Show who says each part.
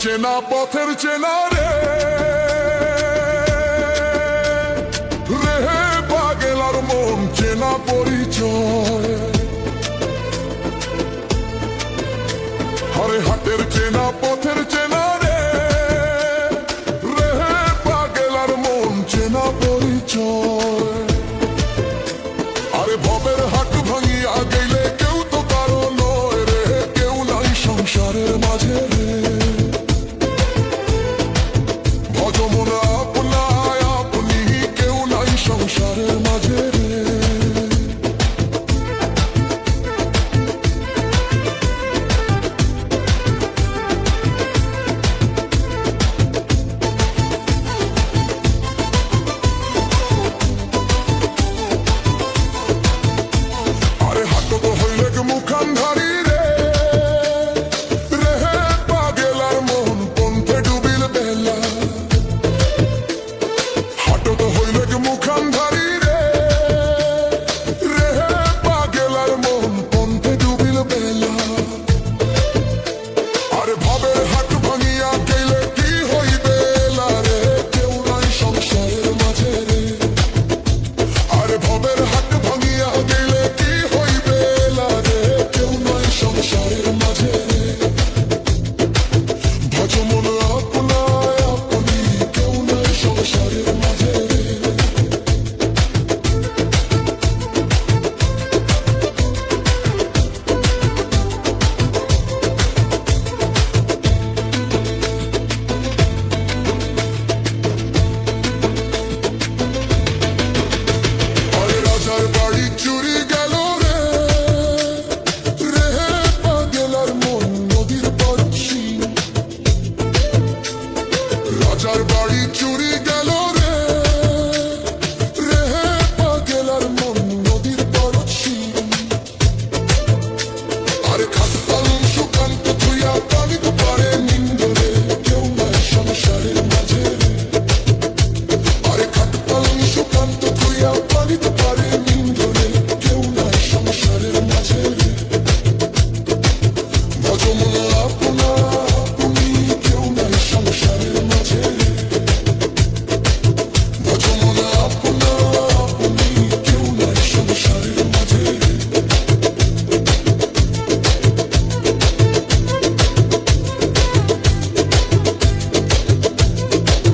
Speaker 1: চেনা পথের চেনা রে। রেহে পাগেলার মন চেনা পরিচয়। হরে হাতের চেনা পথের চেনা রে। রেহে পাগেলার মন চেনা পরিচয়। show you. বাড়ি চুরি গেল।